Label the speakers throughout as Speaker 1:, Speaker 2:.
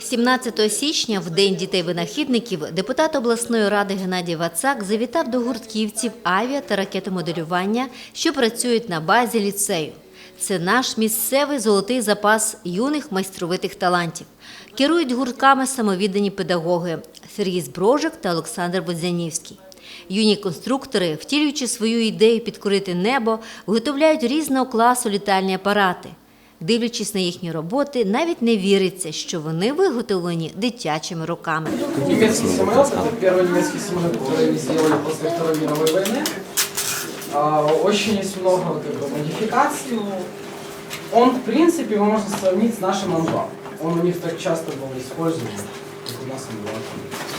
Speaker 1: 17 січня, в День дітей-винахідників, депутат обласної ради Геннадій Вацак завітав до гуртківців авіа та ракетомоделювання, що працюють на базі ліцею. Це наш місцевий золотий запас юних майстровитих талантів. Керують гуртками самовіддані педагоги Сергій Зброжик та Олександр Бодзянівський. Юні конструктори, втілюючи свою ідею підкорити небо, виготовляють різного класу літальні апарати. Дивлячись на їхні роботи, навіть не віриться, що вони виготовлені дитячими руками.
Speaker 2: Немецкий самолет, это первый немецкий самолет, который они сделали после Второй мировой войны. А, Очень есть много как бы, модификаций. Ну, Он, в принципе, его можно сравнить с нашим Анжа. Он у них так часто был использован, как у нас Анжа.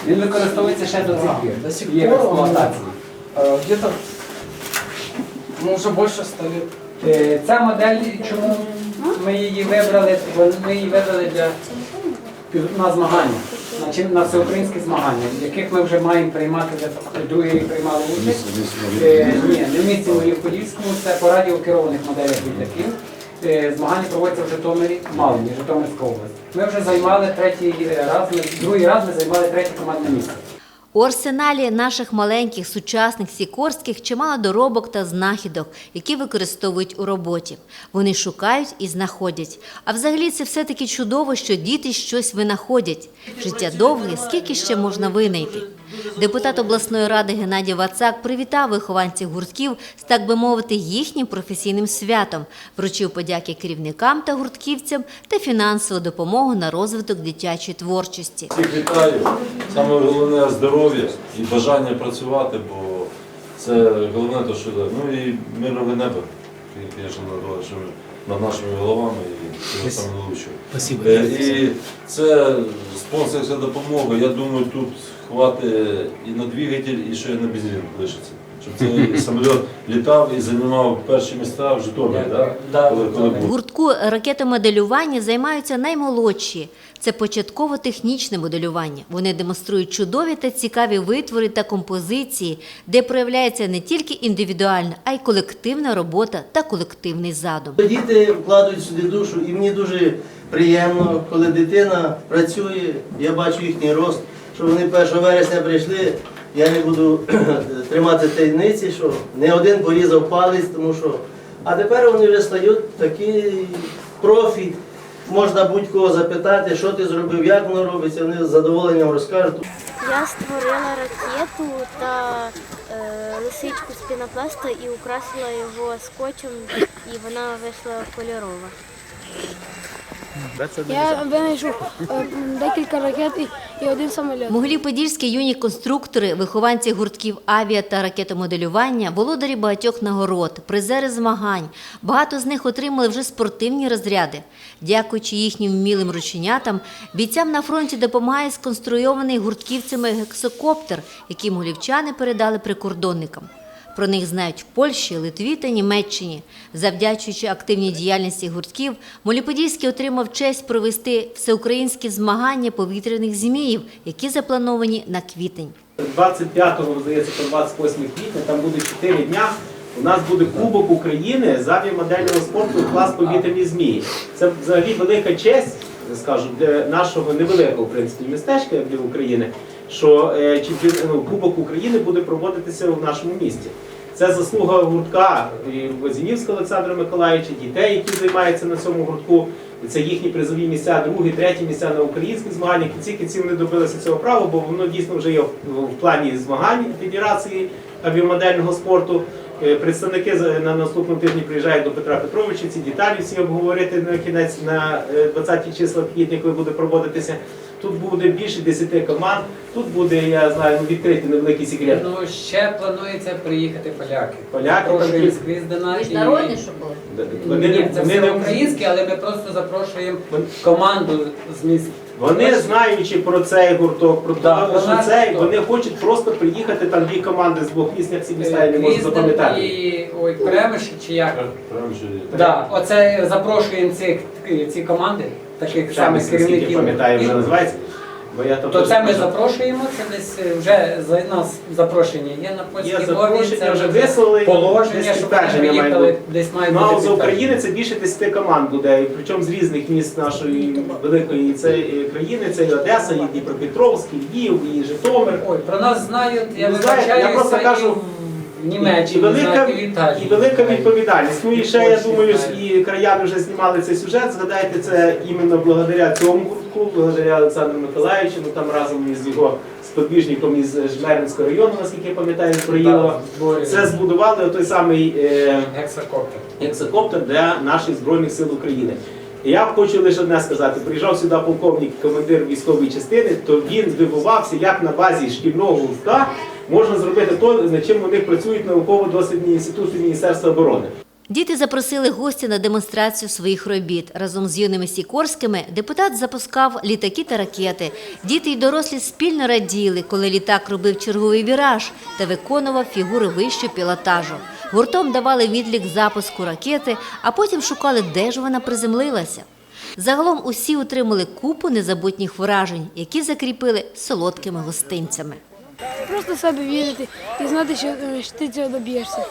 Speaker 3: Він використовується ще до цих
Speaker 2: Да,
Speaker 3: пір.
Speaker 2: до сих
Speaker 3: Є в
Speaker 2: пор он,
Speaker 3: експлуатації.
Speaker 2: э, где-то, ну, уже больше ста лет.
Speaker 3: Е, Ця модель, чому ми її вибрали? Ми її вибрали для на змагання, на, на всеукраїнські змагання, в яких ми вже маємо приймати другий рік приймали участь. Е, Ні, не в місті Подільському, це по радіокерованих моделях літаків. Е, Змагання проводяться в Житомирі, Малині, Житомирська область. Ми вже займали третій раз, ми, другий раз ми займали третє командне місце.
Speaker 1: У арсеналі наших маленьких сучасних сікорських чимало доробок та знахідок, які використовують у роботі. Вони шукають і знаходять. А взагалі це все-таки чудово, що діти щось винаходять. Життя довге, скільки ще можна винайти. Депутат обласної ради Геннадій Вацак привітав вихованців гуртків з, так би мовити, їхнім професійним святом, вручив подяки керівникам та гуртківцям та фінансову допомогу на розвиток дитячої творчості.
Speaker 4: Вітаю. Саме головне здоров'я і бажання працювати, бо це головне, то, що ну і мирове небо, звісно, над нашими головами і всього самого лучшого.
Speaker 5: Спасибо.
Speaker 4: Е, І це спонсорська допомога. Я думаю, тут хватить і на двигатель, і ще й на бензин лишиться. Щоб цей самоліт літав і займав перші місця в Житомирі, да?
Speaker 3: Да,
Speaker 4: коли, коли.
Speaker 1: В
Speaker 4: був.
Speaker 1: гуртку ракетомоделювання займаються наймолодші. Це початково-технічне моделювання. Вони демонструють чудові та цікаві витвори та композиції, де проявляється не тільки індивідуальна, а й колективна робота та колективний задум.
Speaker 6: Діти вкладають сюди душу, і мені дуже приємно, коли дитина працює, я бачу їхній рост, що вони 1 вересня прийшли. Я не буду тримати таємниці, що не один порізав палець, тому що. А тепер вони вже стають такі профі. Можна будь-кого запитати, що ти зробив, як воно робиться, вони з задоволенням розкажуть.
Speaker 7: Я створила ракету та е, лисичку з пінопласта і украсила його скотчем, і вона вийшла кольорова.
Speaker 8: Я винайшов е, декілька ракет і, і один самоліт.
Speaker 1: Могилів-Подільські юні конструктори, вихованці гуртків авіа та ракетомоделювання, володарі багатьох нагород, призери змагань. Багато з них отримали вже спортивні розряди. Дякуючи їхнім вмілим рученятам, бійцям на фронті допомагає сконструйований гуртківцями гексокоптер, який могилівчани передали прикордонникам. Про них знають в Польщі, Литві та Німеччині. Завдячуючи активній діяльності гуртків, Моліподільський отримав честь провести всеукраїнські змагання повітряних зміїв, які заплановані на квітень.
Speaker 5: 25-го, здається, по 28 квітня, там буде 4 дня. У нас буде Кубок України з авіамодельного спорту клас повітряні змії. Це взагалі велика честь, скажу, для нашого невеликого в принципі містечка для України, що е, чемпіон- ну, Кубок України буде проводитися в нашому місті. Це заслуга гуртка Возінівського Олександра Миколаївича, дітей, які займаються на цьому гуртку. Це їхні призові місця, другі, треті місця на українських змаганнях. І ці кінці вони добилися цього права, бо воно дійсно вже є в плані змагань Федерації авіамодельного спорту. Е, Представники на наступному тижні приїжджають до Петра Петровича, ці деталі всі обговорити на кінець на е, 20 числа квітня, коли буде проводитися. Тут буде більше 10 команд. Тут буде, я знаю, ну, відкритий невеликий секрет.
Speaker 3: Ну, ще планується приїхати поляки.
Speaker 5: Поляки,
Speaker 3: Запрошуємо
Speaker 5: там
Speaker 3: з Квіздена. і-
Speaker 1: щоб було?
Speaker 5: Вони,
Speaker 3: Ні, це
Speaker 5: вони
Speaker 3: все
Speaker 5: не
Speaker 3: українське, але ми просто запрошуємо команду з міст.
Speaker 5: Вони, знаючи про цей гурток, про
Speaker 3: Да, про
Speaker 5: що
Speaker 3: наш
Speaker 5: цей,
Speaker 3: гурток.
Speaker 5: вони хочуть просто приїхати там дві команди з двох міст, як ці міста я не можу запам'ятати.
Speaker 3: і ой, Кремиш чи як?
Speaker 4: Прямо що.
Speaker 3: Да, оце запрошуємо ці, ці команди, таких самих
Speaker 5: наскільки
Speaker 3: керівників.
Speaker 5: пам'ятаю, вже називається. Бо я
Speaker 3: То це ми запрошуємо, це десь е, вже за нас запрошення є на польській
Speaker 5: Є
Speaker 3: мові.
Speaker 5: запрошення,
Speaker 3: це
Speaker 5: вже вислали,
Speaker 3: положення,
Speaker 5: десь
Speaker 3: що вони
Speaker 5: підтвердження має
Speaker 3: приїхали,
Speaker 5: бути.
Speaker 3: десь мають
Speaker 5: Ну,
Speaker 3: бути
Speaker 5: а з. України це більше 10 команд буде, і причому з різних міст нашої великої це, е, країни. Це і Одеса, і Дніпропетровськ, і Львів, і Житомир.
Speaker 3: Ой, про нас знають, я
Speaker 5: Ну, знаєте, я просто кажу,
Speaker 3: і
Speaker 5: і велика,
Speaker 3: знають, в Італії.
Speaker 5: і велика відповідальність. Ну і ще я думаю, і краяни вже знімали цей сюжет. Згадайте, це іменно благодаря цьому гуртку, благодаря Олександру Миколаївичу, ну там разом із його сподвіжником із Жмеринського району, наскільки я пам'ятаю,
Speaker 3: зборі.
Speaker 5: Це збудували той самий е,
Speaker 3: Гексакоптер.
Speaker 5: гексакоптер для наших збройних сил України. І Я хочу лише одне сказати: приїжджав сюди полковник, командир військової частини, то він здивувався, як на базі шкільного гуртка можна зробити то, над чим вони працюють науково-дослідні інститути Міністерства оборони.
Speaker 1: Діти запросили гостя на демонстрацію своїх робіт. Разом з юними сікорськими депутат запускав літаки та ракети. Діти й дорослі спільно раділи, коли літак робив черговий віраж та виконував фігури вищого пілотажу. Гуртом давали відлік запуску ракети, а потім шукали, де ж вона приземлилася. Загалом усі отримали купу незабутніх вражень, які закріпили солодкими гостинцями.
Speaker 8: Просто себе вірити і знати, що, е, ти цього доб'єшся.